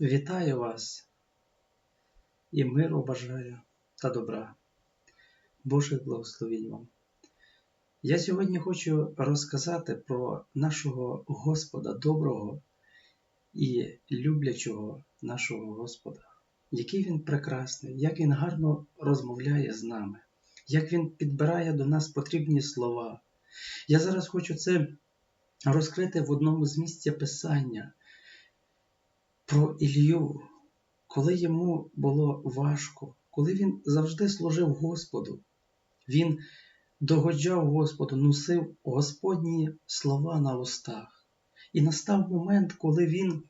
Вітаю вас і миру бажаю та добра. Божих благословінь вам. Я сьогодні хочу розказати про нашого Господа доброго і люблячого нашого Господа, який Він прекрасний, як Він гарно розмовляє з нами, як Він підбирає до нас потрібні слова. Я зараз хочу це розкрити в одному з місця Писання про Ілью, коли йому було важко, коли він завжди служив Господу, він догоджав Господу, носив Господні слова на устах. І настав момент, коли він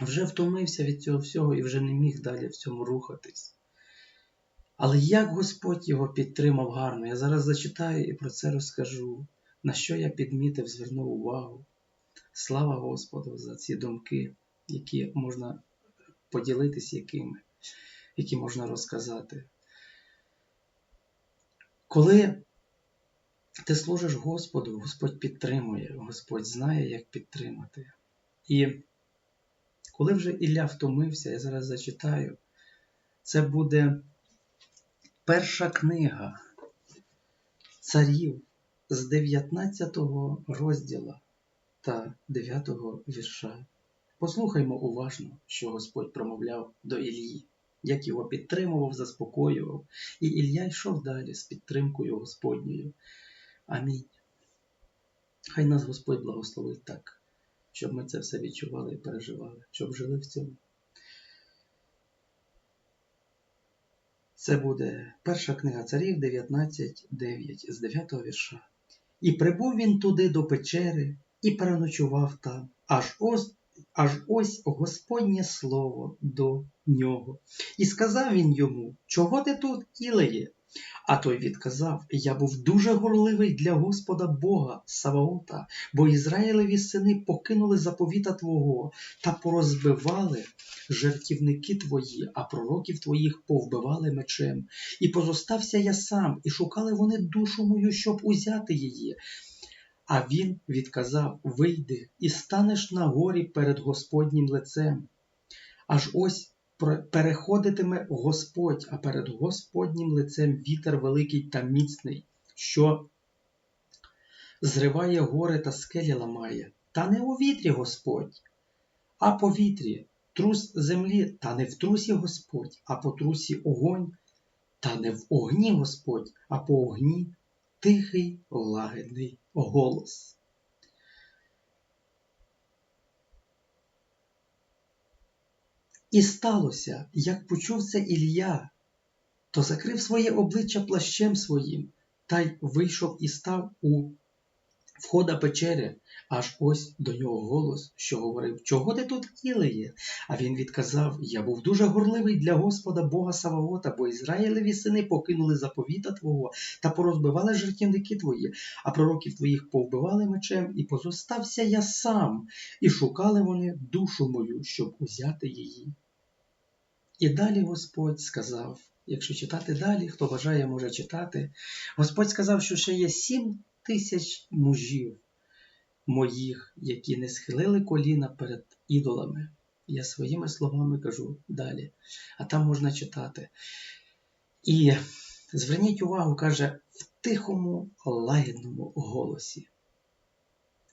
вже втомився від цього всього і вже не міг далі в цьому рухатись. Але як Господь його підтримав гарно, я зараз зачитаю і про це розкажу, на що я підмітив, звернув увагу. Слава Господу за ці думки які можна поділитись якими, які можна розказати. Коли ти служиш Господу, Господь підтримує, Господь знає, як підтримати. І коли вже Ілля втомився, я зараз зачитаю, це буде перша книга царів з 19 розділа та 9 вірша. Послухаймо уважно, що Господь промовляв до Ілії, як його підтримував, заспокоював, і Ілля йшов далі з підтримкою Господньою. Амінь. Хай нас Господь благословить так, щоб ми це все відчували і переживали, щоб жили в цьому. Це буде перша книга царів 19.9 з 9 вірша. І прибув він туди до печери і переночував там, аж ось аж ось Господнє слово до нього. І сказав він йому, чого ти тут, Ілеє? А той відказав: Я був дуже горливий для Господа Бога Саваота, бо Ізраїлеві сини покинули заповіта Твого та порозбивали жертівники твої, а пророків твоїх повбивали мечем. І позостався я сам, і шукали вони душу мою, щоб узяти її. А він відказав Вийди і станеш на горі перед Господнім лицем. Аж ось переходитиме Господь, а перед Господнім лицем вітер великий та міцний, що зриває гори та скелі ламає. Та не у вітрі Господь, а по вітрі трус землі, та не в трусі Господь, а по трусі огонь, та не в огні Господь, а по огні тихий лагідний голос. І сталося, як почув це Ілля, то закрив своє обличчя плащем своїм та й вийшов і став у входа печери, аж ось до нього голос, що говорив, чого ти тут Ілеє? А він відказав: Я був дуже горливий для Господа Бога Саваота, бо Ізраїлеві сини покинули заповіта Твого та порозбивали жертівники твої, а пророків твоїх повбивали мечем, і позостався я сам, і шукали вони душу мою, щоб узяти її. І далі Господь сказав. Якщо читати далі, хто бажає, може читати. Господь сказав, що ще є сім тисяч мужів моїх, які не схилили коліна перед ідолами. Я своїми словами кажу далі, а там можна читати. І зверніть увагу, каже, в тихому лагідному голосі.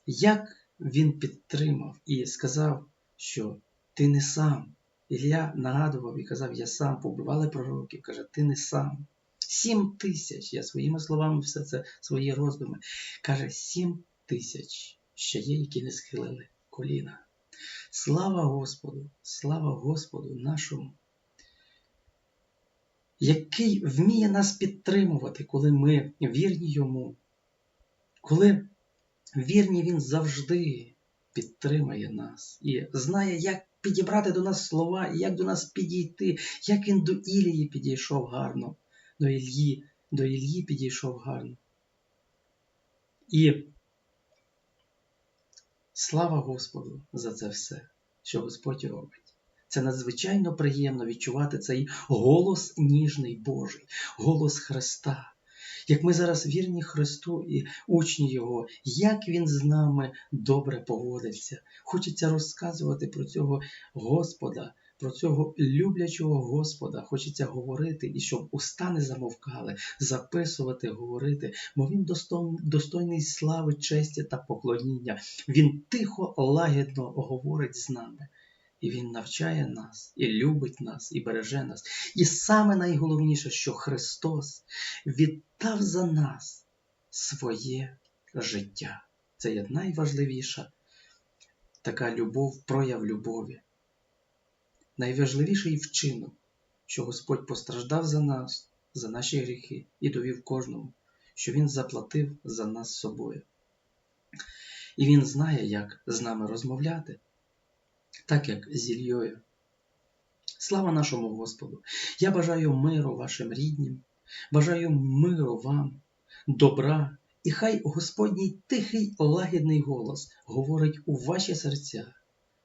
Як він підтримав і сказав, що ти не сам. Ілля нагадував і казав, я сам побивали пророків, каже, ти не сам. Сім тисяч. Я своїми словами все це свої роздуми. Каже, сім тисяч ще є, які не схилили коліна. Слава Господу, слава Господу нашому, який вміє нас підтримувати, коли ми вірні йому, коли вірні Він завжди підтримає нас і знає, як підібрати до нас слова, як до нас підійти, як він до Ілії підійшов гарно до Ільї, до Ільї підійшов гарно. І слава Господу за це все, що Господь робить. Це надзвичайно приємно відчувати цей голос ніжний Божий, голос Христа, як ми зараз вірні Христу і учні Його, як Він з нами добре поводиться. Хочеться розказувати про цього Господа, про цього люблячого Господа. Хочеться говорити, і щоб уста не замовкали, записувати, говорити, бо Він достойний, слави, честі та поклоніння. Він тихо, лагідно говорить з нами. І Він навчає нас, і любить нас, і береже нас. І саме найголовніше, що Христос віддав за нас своє життя. Це є найважливіша така любов, прояв любові. Найважливіший вчинок, що Господь постраждав за нас, за наші гріхи і довів кожному, що Він заплатив за нас собою. І Він знає, як з нами розмовляти, так як з Ільєю. Слава нашому Господу! Я бажаю миру вашим ріднім, бажаю миру вам, добра, і хай Господній тихий лагідний голос говорить у ваші серця,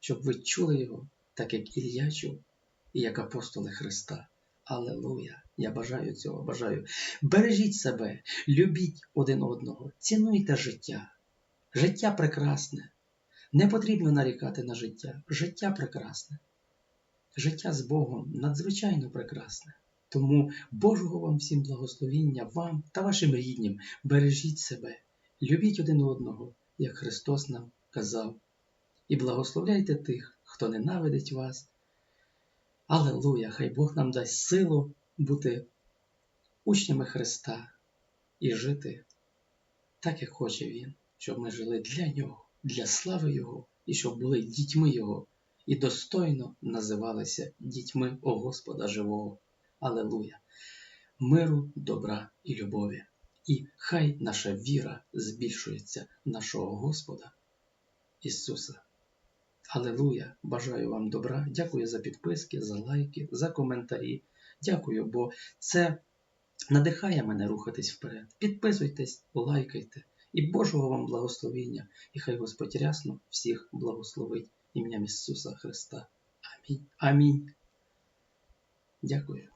щоб ви чули його, так як Ілля чув, і як апостоли Христа. Алелуя! Я бажаю цього, бажаю. Бережіть себе, любіть один одного, цінуйте життя. Життя прекрасне. Не потрібно нарікати на життя. Життя прекрасне. Життя з Богом надзвичайно прекрасне. Тому Божого вам всім благословіння, вам та вашим ріднім. Бережіть себе, любіть один одного, як Христос нам казав, і благословляйте тих, хто ненавидить вас. Алелуя! Хай Бог нам дасть силу бути учнями Христа і жити так, як хоче Він, щоб ми жили для Нього, для слави Його, і щоб були дітьми Його, і достойно називалися дітьми о Господа Живого. Алелуя! Миру, добра і любові. І хай наша віра збільшується нашого Господа Ісуса. Алелуя! Бажаю вам добра. Дякую за підписки, за лайки, за коментарі. Дякую, бо це надихає мене рухатись вперед. Підписуйтесь, лайкайте. І Божого вам благословіння, і хай Господь рясно всіх благословить ім'ям Ісуса Христа. Амінь. Амінь. Дякую.